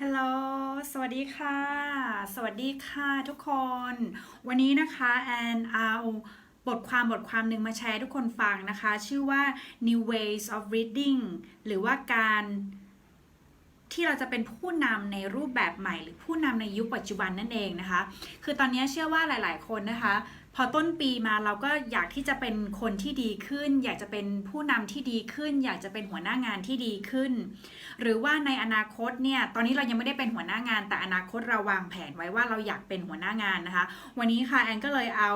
ฮัลโหล สวัสดีค่ะ สวัสดีค่ะทุกคน วันนี้นะคะแอนเอาบทความบทความหนึ่งมาแชร์ให้ทุกคนฟังนะคะ ชื่อว่า New Ways of Reading หรือว่าการที่เราจะเป็นผู้นำในรูปแบบใหม่ หรือผู้นำในยุคปัจจุบันนั่นเองนะคะ คือตอนนี้เชื่อว่าหลาย ๆ คนนะคะ พอต้นปีมาเราก็อยากที่จะเป็นคนที่ดีขึ้น อยากจะเป็นผู้นำที่ดีขึ้น อยากจะเป็นหัวหน้างานที่ดีขึ้น หรือว่าในอนาคตเนี่ยตอนนี้เรายังไม่ได้เป็นหัวหน้างาน แต่อนาคตเราวางแผนไว้ว่าเราอยากเป็นหัวหน้างานนะคะ วันนี้ค่ะแอนก็เลยเอา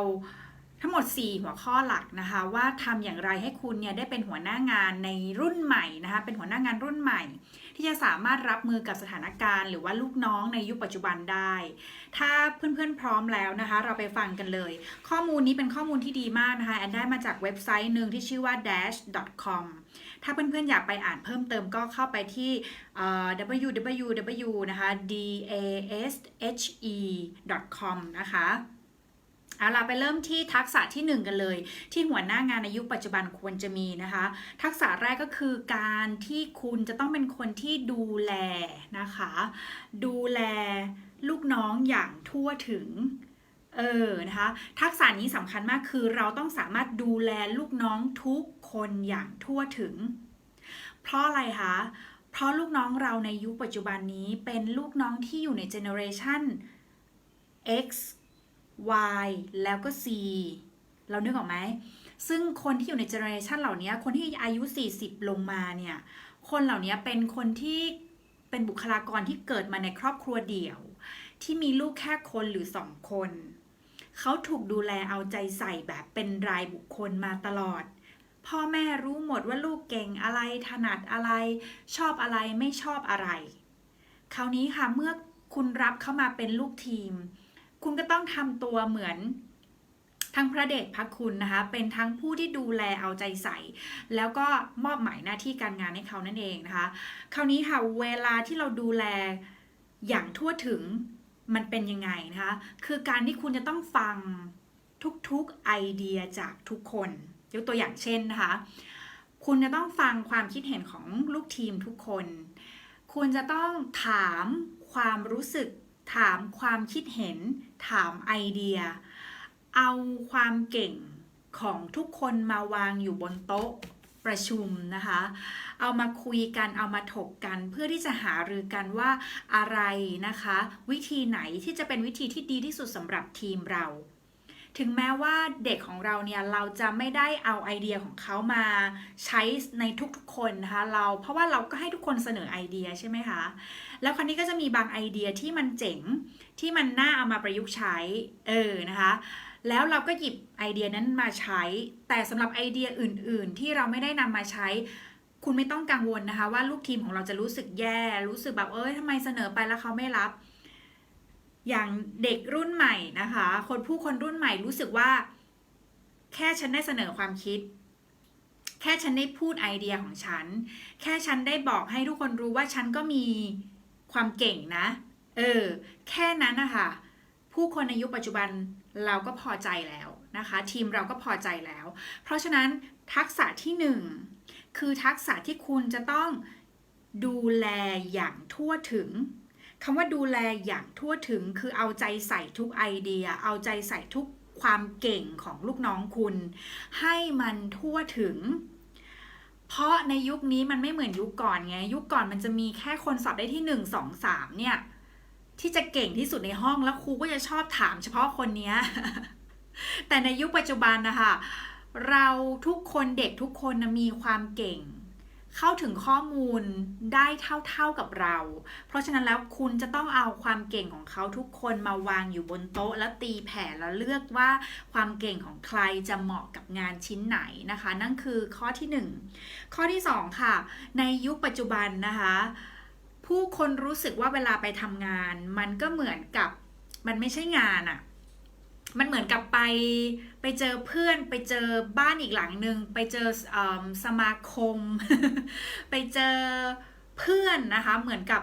ทั้งหมด 4 หัวข้อหลักนะคะ ว่าทำอย่างไรให้คุณเนี่ยได้เป็นหัวหน้างานในรุ่นใหม่นะคะเป็นหัวหน้างานรุ่นใหม่ ที่จะสามารถรับมือกับสถานการณ์ หรือว่าลูกน้องในยุคปัจจุบันได้ ถ้าเพื่อนๆพร้อมแล้วนะคะ เราไปฟังกันเลย ข้อมูลนี้เป็นข้อมูลที่ดีมากนะคะแอนได้มาจากเว็บไซต์หนึ่งที่ชื่อว่า dash.com ถ้าเพื่อนๆอยากไปอ่านเพิ่มเติมก็เข้าไปที่ www นะคะ dashe.com นะคะ เอาล่ะไปเริ่มที่ทักษะที่ 1 กันเลย ที่หัวหน้างานในยุคปัจจุบันควรจะมีนะคะ ทักษะแรกก็คือการที่คุณจะต้องเป็นคนที่ดูแลนะคะ ดูแลลูกน้องอย่างทั่วถึงเออนะคะทักษะนี้สำคัญมากคือเราต้องสามารถดูแลลูกน้องทุกคนอย่างทั่วถึง เพราะอะไรคะเพราะลูกน้องเราในยุคปัจจุบันนี้เป็นลูกน้องที่อยู่ในเจเนอเรชัน X Y แล้วก็ C เรานึกออกไหม ซึ่งคนที่อยู่ในเจเนอเรชันเหล่านี้ คนที่อายุ 40 ลงมาเนี่ย คนเหล่านี้เป็นคนที่เป็นบุคลากรที่เกิดมาในครอบครัวเดี่ยว ที่มีลูกแค่คนหรือสองคน เขาถูกดูแลเอาใจใส่แบบเป็นรายบุคคลมาตลอด พ่อแม่รู้หมดว่าลูกเก่งอะไรถนัดอะไร ชอบอะไรไม่ชอบอะไร คราวนี้ค่ะเมื่อคุณรับเข้ามาเป็นลูกทีม คุณก็ต้องทำตัวเหมือนทั้งพระเดชพระคุณนะคะ เป็นทั้งผู้ที่ดูแลเอาใจใส่ แล้วก็มอบหมายหน้าที่การงานให้เขานั่นเองนะคะ คราวนี้ค่ะเวลาที่เราดูแลอย่างทั่วถึงมันเป็นยังไงนะคะ คือการที่คุณจะต้องฟังทุกๆไอเดียจากทุกคนยกตัวอย่างเช่นนะคะ คุณจะต้องฟังความคิดเห็นของลูกทีมทุกคน คุณจะต้องถามความรู้สึก ถามความคิดเห็น ถามไอเดีย เอาความเก่งของทุกคนมาวางอยู่บนโต๊ะประชุมนะคะ เอามาคุยกัน เอามาถกกัน เพื่อที่จะหารือกันว่าอะไรนะคะ วิธีไหนที่จะเป็นวิธีที่ดีที่สุดสำหรับทีมเรา ถึงแม้ว่าเด็กของเราเนี่ยเราจะไม่ได้เอาไอเดียของเขามาใช้ในทุกๆคนนะคะเราเพราะว่าเราก็ให้ทุกคนเสนอไอเดียใช่ไหมคะแล้วคราวนี้ก็จะมีบางไอเดียที่มันเจ๋งที่มันน่าเอามาประยุกต์ใช้เออนะคะแล้วเราก็หยิบไอเดียนั้นมาใช้ แต่สำหรับไอเดียอื่น ๆ ที่เราไม่ได้นำมาใช้ คุณไม่ต้องกังวลนะคะ ว่าลูกทีมของเราจะรู้สึกแย่ รู้สึกแบบเอ้ยทำไมเสนอไปแล้วเขาไม่รับ อย่างเด็กรุ่นใหม่นะคะ คนผู้คนรุ่นใหม่รู้สึกว่า แค่ฉันได้เสนอความคิด แค่ฉันได้พูดไอเดียของฉัน แค่ฉันได้บอกให้ทุกคนรู้ว่าฉันก็มีความเก่งนะ เออ แค่นั้นนะคะผู้คนในยุคปัจจุบันเราก็พอใจแล้วนะคะ ทีมเราก็พอใจแล้ว เพราะฉะนั้นทักษะที่หนึ่งคือทักษะที่คุณจะต้องดูแลอย่างทั่วถึง คำว่าดูแลอย่างทั่วถึงคือเอาใจใส่ทุกไอเดีย เอาใจใส่ทุกความเก่งของลูกน้องคุณ ให้มันทั่วถึง เพราะในยุคนี้มันไม่เหมือนยุคก่อนไง ยุคก่อนมันจะมีแค่คนสอบได้ที่หนึ่งสองสามเนี่ย ที่จะเก่งที่สุดในห้องแล้วครูก็จะชอบถามเฉพาะคนเนี้ยแต่ในยุคปัจจุบันนะคะเราทุกคนเด็กทุกคนนะมีความเก่ง เข้าถึงข้อมูลได้เท่าๆกับเรา เพราะฉะนั้นแล้วคุณจะต้องเอาความเก่งของเขาทุกคนมาวางอยู่บนโต๊ะ แล้วตีแผ่แล้วเลือกว่าความเก่งของใครจะเหมาะกับงานชิ้นไหนนะคะ นั่นคือข้อที่หนึ่งข้อที่สองค่ะ ในยุคปัจจุบันนะคะ ผู้คนรู้สึกว่าเวลาไปทำงาน มันก็เหมือนกับมันไม่ใช่งานอะ มันเหมือนกับไปไปเจอเพื่อนไปเจอบ้านอีกหลังหนึ่งไปเจออสมาคม ไปเจอเพื่อนนะคะ เหมือนกับ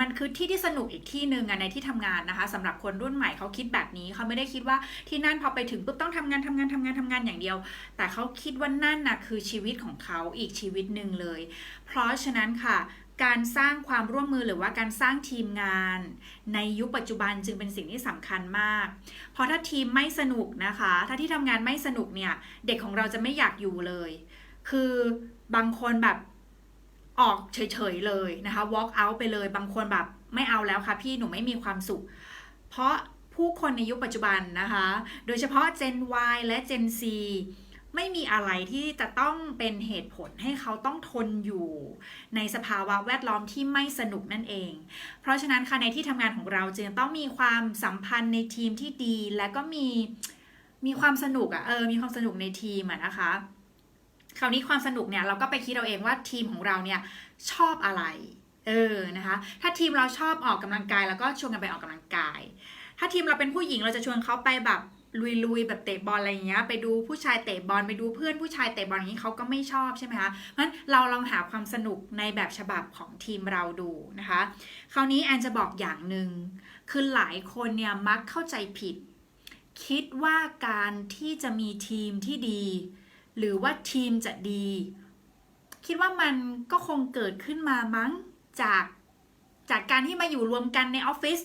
มันคือที่ที่สนุกอีกที่หนึ่งอะในที่ทำงานนะคะสำหรับคนรุ่นใหม่เขาคิดแบบนี้เขาไม่ได้คิดว่าที่นั่นพอไปถึงปุ๊บต้องทำงานทำงานทำงานทำงานอย่างเดียว แต่เขาคิดว่านั่นน่ะคือชีวิตของเขาอีกชีวิตหนึ่งเลย เพราะฉะนั้นค่ะการสร้างความร่วมมือหรือว่าการสร้างทีมงาน ในยุคปัจจุบันจึงเป็นสิ่งที่สำคัญมาก เพราะถ้าทีมไม่สนุกนะคะ ถ้าที่ทำงานไม่สนุกเนี่ย เด็กของเราจะไม่อยากอยู่เลย คือบางคนแบบ ออกเฉยๆเลยนะคะ walk out ไปเลยบางคนแบบไม่เอาแล้วค่ะพี่หนูไม่มีความสุข เพราะผู้คนในยุคปัจจุบันนะคะ โดยเฉพาะ Gen Y และ Gen Z ไม่มีอะไรที่จะต้องเป็นเหตุผลให้เขาต้องทนอยู่ ในสภาวะแวดล้อมที่ไม่สนุกนั่นเอง เพราะฉะนั้นค่ะในที่ทำงานของเราจึงต้องมีความสัมพันธ์ในทีมที่ดี และก็มีมีความสนุกอะเออมีความสนุกในทีมอะนะคะ คราวนี้ความสนุกเนี่ยเราก็ไปคิดเอาเองว่าทีมของเราเนี่ยชอบอะไร เออนะคะ ถ้าทีมเราชอบออกกำลังกายแล้วก็ชวนกันไปออกกำลังกาย ถ้าทีมเราเป็นผู้หญิงเราจะชวนเขาไปแบบลุยๆแบบเตะบอลอะไรอย่างเงี้ยไปดูผู้ชายเตะบอลไปดูเพื่อนผู้ชายเตะบอลอย่างนี้เขาก็ไม่ชอบใช่ไหมคะเพราะฉะนั้นเราลองหาความสนุกในแบบฉบับของทีมเราดูนะคะ คราวนี้แอนจะบอกอย่างหนึ่งคือหลายคนเนี่ยมักเข้าใจผิด คิดว่าการที่จะมีทีมที่ดี หรือว่าทีมจะดี คิดว่ามันก็คงเกิดขึ้นมามั้งจากจากการที่มาอยู่รวมกันในออฟฟิศ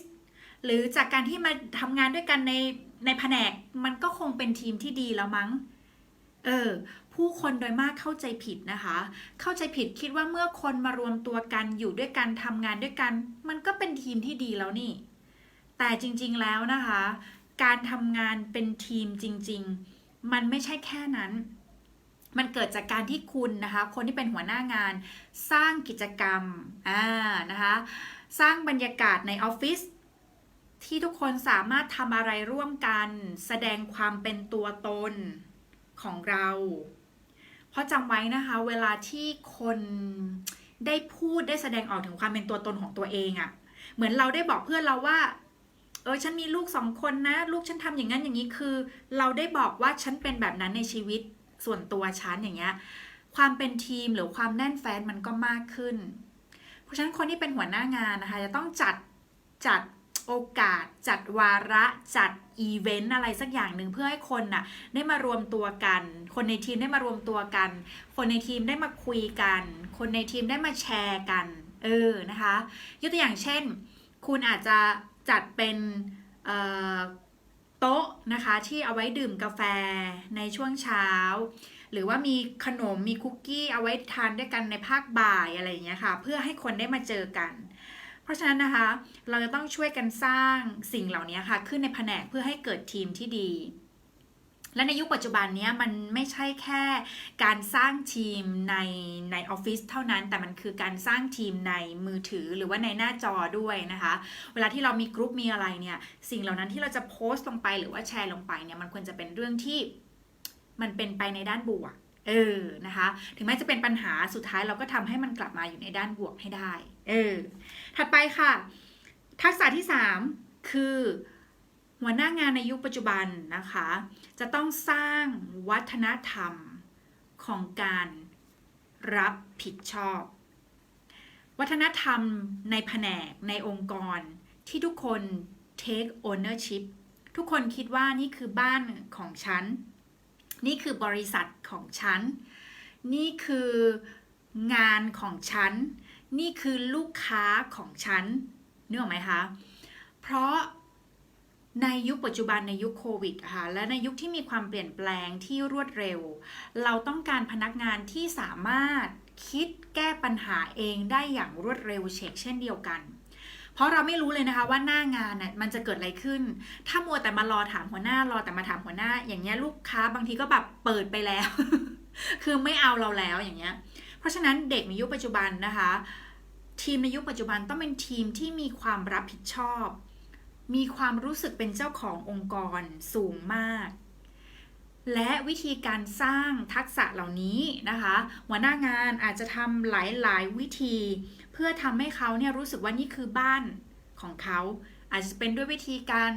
หรือจากการที่มาทำงานด้วยกันในในแผนกมันก็คงเป็นทีมที่ดีแล้วมั้ง เออ ผู้คนโดยมากเข้าใจผิดนะคะ เข้าใจผิดคิดว่าเมื่อคนมารวมตัวกันอยู่ด้วยกันทำงานด้วยกัน มันก็เป็นทีมที่ดีแล้วนี่ แต่จริงๆแล้วนะคะ การทำงานเป็นทีมจริง ๆ มันไม่ใช่แค่นั้น มันเกิดจากการที่คุณนะคะคนที่เป็นหัวหน้างานสร้างกิจกรรมอ่านะคะสร้างบรรยากาศในออฟฟิศที่ทุกคนสามารถทำอะไรร่วมกัน แสดงความเป็นตัวตนของเรา เพราะจำไว้นะคะ เวลาที่คนได้พูดได้แสดงออกถึงความเป็นตัวตนของตัวเองอะ่ะ เหมือนเราได้บอกเพื่อนเราว่า เออฉันมีลูกสองคนนะ ลูกฉันทำอย่างนั้นอย่างนี้คือ เราได้บอกว่าฉันเป็นแบบนั้นในชีวิต ส่วนตัวฉันอย่างเงี้ยความเป็นทีมหรือความแน่นแฟ้นมันก็มากขึ้น เพราะฉะนั้นคนที่เป็นหัวหน้างานนะคะ จะต้องจัดจัดโอกาส จัดวาระจัดอีเวนต์อะไรสักอย่างหนึ่งเพื่อให้คนน่ะได้มารวมตัวกัน คนในทีมได้มารวมตัวกัน คนในทีมได้มาคุยกัน คนในทีมได้มาแชร์กัน เออนะคะ ยกตัวอย่างเช่น คุณอาจจะจัดเป็นเอ่อ โต๊ะนะคะที่เอาไว้ดื่มกาแฟในช่วงเช้า หรือว่ามีขนมมีคุกกี้เอาไว้ทานด้วยกันในภาคบ่ายอะไรอย่างเงี้ยค่ะ เพื่อให้คนได้มาเจอกัน เพราะฉะนั้นนะคะ เราจะต้องช่วยกันสร้างสิ่งเหล่านี้ค่ะ ขึ้นในแผนกเพื่อให้เกิดทีมที่ดี และในยุคปัจจุบันนี้มันไม่ใช่แค่การสร้างทีมในในออฟฟิศเท่านั้น แต่มันคือการสร้างทีมในมือถือหรือว่าในหน้าจอด้วยนะคะ เวลาที่เรามีกรุ๊ปมีอะไรเนี่ย สิ่งเหล่านั้นที่เราจะโพสต์ลงไปหรือว่าแชร์ลงไปเนี่ยมันควรจะเป็นเรื่องที่มันเป็นไปในด้านบวก เออนะคะ ถึงแม้จะเป็นปัญหาสุดท้ายเราก็ทำให้มันกลับมาอยู่ในด้านบวกให้ได้ เออ ถัดไปค่ะ ทักษะที่ 3 คือ หัวหน้างานในยุคปัจจุบันนะคะ จะต้องสร้างวัฒนธรรมของการรับผิดชอบ วัฒนธรรมในแผนกในองค์กรที่ทุกคน take ownership ทุกคนคิดว่านี่คือบ้านของฉัน นี่คือบริษัทของฉัน นี่คืองานของฉัน นี่คือลูกค้าของฉันนึกออกไหมคะ เพราะ ในยุคปัจจุบันในยุคโควิดค่ะและในยุคที่มีความเปลี่ยนแปลงที่รวดเร็ว เราต้องการพนักงานที่สามารถคิดแก้ปัญหาเองได้อย่างรวดเร็วเช็คเช่นเดียวกัน เพราะเราไม่รู้เลยนะคะว่าหน้างานน่ะมันจะเกิดอะไรขึ้น ถ้ามัวแต่มารอถามหัวหน้ารอแต่มาถามหัวหน้า อย่างเงี้ยลูกค้าบางทีก็แบบเปิดไปแล้ว คือไม่เอาเราแล้วอย่างเงี้ย เพราะฉะนั้นเด็กในยุคปัจจุบันนะคะ ทีมในยุคปัจจุบันต้องเป็นทีมที่มีความรับผิดชอบ มีความรู้สึกเป็นเจ้าขององค์กรสูงมาก และวิธีการสร้างทักษะเหล่านี้นะคะ หัวหน้างานอาจจะทำหลาย ๆ วิธี เพื่อทำให้เขาเนี่ยรู้สึกว่านี่คือบ้านของเขา อาจจะเป็นด้วยวิธีการ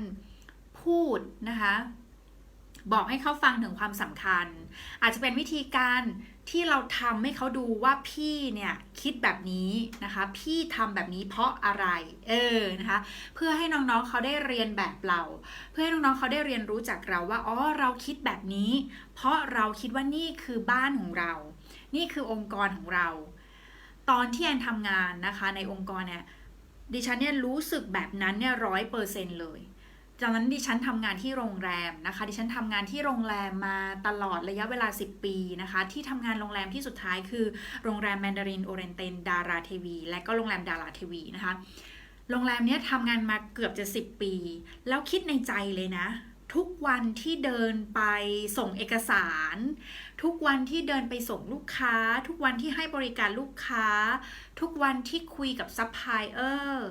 พูดนะคะ บอกให้เขาฟังถึงความสำคัญ อาจจะเป็นวิธีการ ที่เราทำให้เขาดูว่าพี่เนี่ยคิดแบบนี้นะคะ พี่ทำแบบนี้เพราะอะไร เออนะคะ เพื่อให้น้องๆเขาได้เรียนแบบเรา เพื่อให้น้องๆเขาได้เรียนรู้จากเราว่าอ๋อเราคิดแบบนี้ เพราะเราคิดว่านี่คือบ้านของเรา นี่คือองค์กรของเรา ตอนที่แอนทำงานนะคะในองค์กรเนี่ยดิฉันเนี่ยรู้สึกแบบนั้นเนี่ยร้อยเปอร์เซ็นเลย จากนั้นดิฉันทำงานที่โรงแรมนะคะ ดิฉันทำงานที่โรงแรมมาตลอดระยะเวลา 10 ปีนะคะ ที่ทำงานโรงแรมที่สุดท้ายคือโรงแรมแมนดารินโอเรนเตนดาราเทวี และก็โรงแรมดาราเทวีนะคะ โรงแรมเนี้ยทำงานมาเกือบจะ 10 ปี แล้วคิดในใจเลยนะ ทุกวันที่เดินไปส่งเอกสาร ทุกวันที่เดินไปส่งลูกค้า ทุกวันที่ให้บริการลูกค้า ทุกวันที่คุยกับซัพพลายเออร์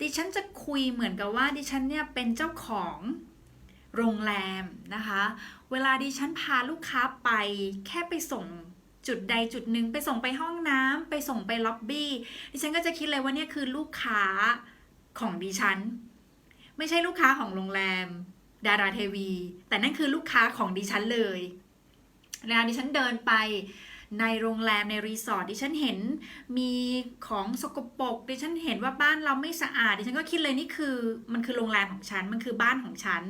ดิฉันจะคุยเหมือนกับว่าดิฉันเนี่ยเป็นเจ้าของโรงแรมนะคะ เวลาดิฉันพาลูกค้าไปแค่ไปส่งจุดใดจุดหนึ่งไปส่งไปห้องน้ำไปส่งไปล็อบบี้ดิฉันก็จะคิดเลยว่าเนี่ยคือลูกค้าของดิฉัน ไม่ใช่ลูกค้าของโรงแรม ดาราเทวี แต่นั่นคือลูกค้าของดิฉันเลยนะคะดิฉันเดินไป ในโรงแรมในรีสอร์ทดิฉันเห็นมีของสกปรกดิฉันเห็นว่าบ้านเราไม่สะอาดดิฉันก็คิดเลยนี่คือ มันคือโรงแรมของฉันมันคือบ้านของฉัน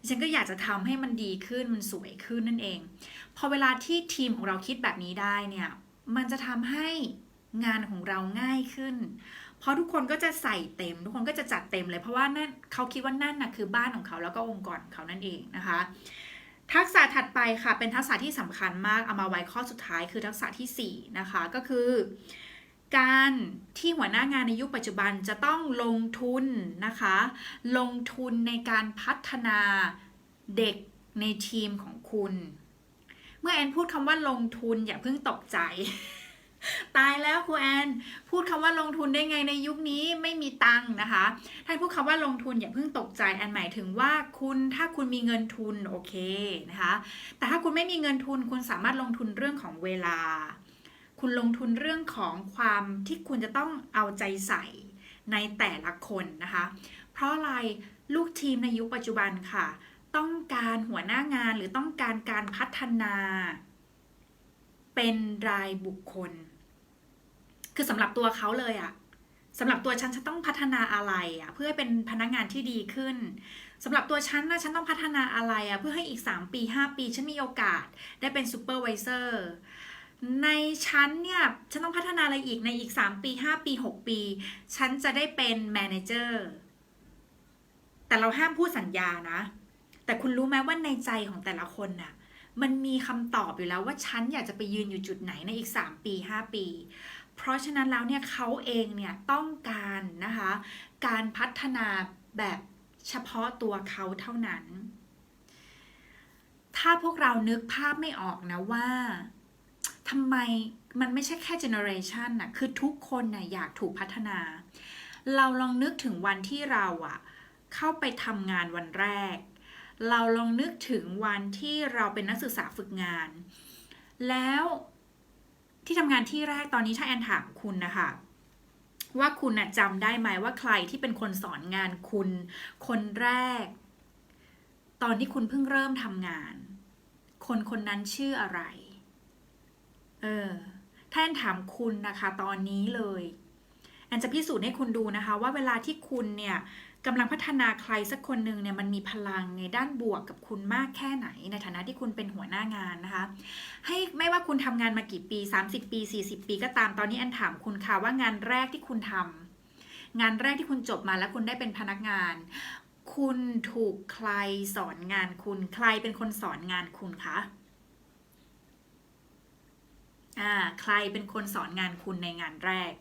ดิฉันก็อยากจะทำให้มันดีขึ้นมันสวยขึ้นนั่นเอง พอเวลาที่ทีมของเราคิดแบบนี้ได้เนี่ยมันจะทำให้งานของเราง่ายขึ้น เพราะทุกคนก็จะใส่เต็ม ทุกคนก็จะจัดเต็มเลยเพราะว่านั่นเขาคิดว่านั่นนะคือบ้านของเขาแล้วก็องค์กรของเขานั่นเองนะคะ ทักษะถัดไปค่ะ เป็นทักษะที่สำคัญมากเอามาไว้ข้อสุดท้ายคือทักษะที่ 4 นะคะ ก็คือ การที่หัวหน้างานในยุคปัจจุบันจะต้องลงทุนนะคะ ลงทุนในการพัฒนาเด็กในทีมของคุณ เมื่อแอนพูดคำว่าลงทุนอย่าเพิ่งตกใจ ตายแล้วครูแอนพูดคำว่าลงทุนได้ไงในยุคนี้ไม่มีตังค์นะคะถ้าพูดคำว่าลงทุนอย่าเพิ่งตกใจแอนหมายถึงว่าคุณถ้าคุณมีเงินทุนโอเคนะคะแต่ถ้าคุณไม่มีเงินทุน คุณสามารถลงทุนเรื่องของเวลา คุณลงทุนเรื่องของความที่คุณจะต้องเอาใจใส่ในแต่ละคนนะคะ เพราะอะไรลูกทีมในยุคปัจจุบันค่ะ ต้องการหัวหน้างานหรือต้องการการพัฒนา เป็นรายบุคคล คือสำหรับตัวเขาเลยอะสำหรับตัวฉันฉันต้องพัฒนาอะไรอะเพื่อให้เป็นพนักงานที่ดีขึ้นสำหรับตัวฉันนะฉันต้องพัฒนาอะไรอะเพื่อให้อีก 3 ปี 5 ปี ฉันมีโอกาสได้เป็นซูเปอร์วิเซอร์ในชั้นเนี่ย ฉันต้องพัฒนาอะไรอีกในอีก 3 ปี 5 ปี 6 ปี ฉันจะได้เป็นแมเนเจอร์แต่เราห้ามพูดสัญญานะ แต่คุณรู้ไหมว่าในใจของแต่ละคนน่ะ มันมีคำตอบอยู่แล้วว่าฉันอยากจะไปยืนอยู่จุดไหนในอีก 3 ปี 5 ปี เพราะฉะนั้นแล้วเนี่ยเขาเองเนี่ยต้องการนะคะการพัฒนาแบบเฉพาะตัวเขาเท่านั้น ถ้าพวกเรานึกภาพไม่ออกนะว่าทำไมมันไม่ใช่แค่เจเนอเรชันน่ะคือทุกคนน่ะอยากถูกพัฒนา เราลองนึกถึงวันที่เราอะเข้าไปทำงานวันแรก เราลองนึกถึงวันที่เราเป็นนักศึกษาฝึกงาน แล้ว ที่ทำงานที่แรกตอนนี้ถ้าแอนถามคุณนะคะว่าคุณน่ะจำได้ไหมว่าใครที่เป็นคนสอนงานคุณ คนแรก ตอนที่คุณเพิ่งเริ่มทำงาน คนคนนั้นชื่ออะไร เออถ้าแอนถามคุณนะคะ ตอนนี้เลยแอนจะพิสูจน์ให้คุณดูนะคะ ว่าเวลาที่คุณเนี่ย กำลังพัฒนาใครสักคนหนึ่งเนี่ยมันมีพลังในด้านบวกกับคุณมากแค่ไหน ในฐานะที่คุณเป็นหัวหน้างานนะคะ ให้ไม่ว่าคุณทำงานมากี่ปี 30 ปี 40 ปีก็ตามตอนนี้แอนถามคุณค่ะว่างานแรกที่คุณทำงานแรกที่คุณจบมาแล้วคุณได้เป็นพนักงาน คุณถูกใครสอนงานคุณใครเป็นคนสอนงานคุณคะอ่าใครเป็นคนสอนงานคุณในงานแรก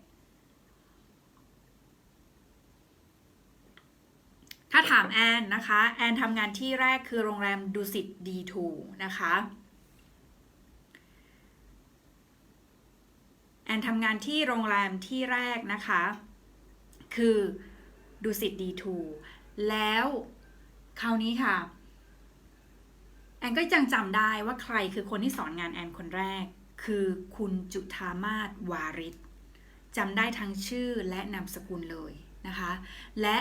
ถ้าถามแอนนะคะ แอนทำงานที่แรกคือโรงแรมดุสิตดีทูนะคะแอนทำงานที่โรงแรมที่แรกนะคะ คือดุสิตดีทูแล้วคราวนี้ค่ะ แอนก็ยังจำได้ว่าใครคือคนที่สอนงานแอนคนแรก คือคุณจุธามาศวาริศจำได้ทั้งชื่อและนามสกุลเลยนะคะ และ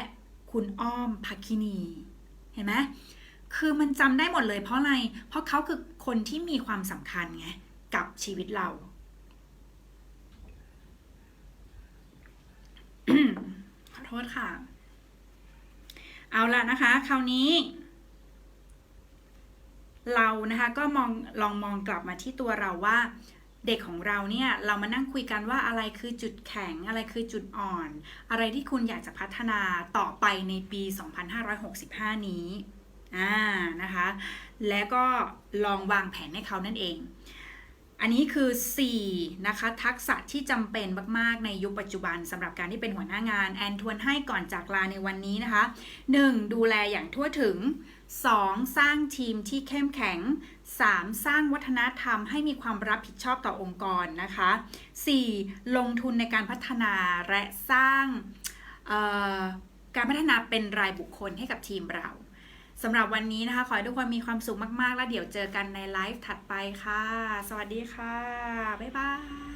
คุณอ้อมภัคินี เห็นไหมคือมันจำได้หมดเลยเพราะอะไร เพราะเขาคือคนที่มีความสำคัญไงกับชีวิตเรา ขอโทษค่ะ เอาละนะคะ คราวนี้ เรานะคะก็มองลองมองกลับมาที่ตัวเราว่า เด็กของเราเนี่ยเรามานั่งคุยกันว่าอะไรคือจุดแข็ง อะไรคือจุดอ่อน อะไรที่คุณอยากจะพัฒนาต่อไปในปี 2565 นี้อ่านะคะ แล้วก็ลองวางแผนให้เขานั่นเอง อันนี้คือ 4 นะคะ ทักษะที่จำเป็นมาก ๆ ในยุคปัจจุบันสำหรับการที่เป็นหัวหน้างาน แอนทวนให้ก่อนจากลาในวันนี้นะคะ 1. ดูแลอย่างทั่วถึง 2. สร้างทีมที่เข้มแข็ง 3. สร้างวัฒนธรรมให้มีความรับผิดชอบต่อองค์กรนะคะ 4. ลงทุนในการพัฒนาและสร้างการพัฒนาเป็นรายบุคคลให้กับทีมเราสำหรับวันนี้นะคะ ขอให้ทุกคนมีความสุขมาก ๆ แล้วเดี๋ยวเจอกันในไลฟ์ถัดไปค่ะ สวัสดีค่ะ บ๊ายบาย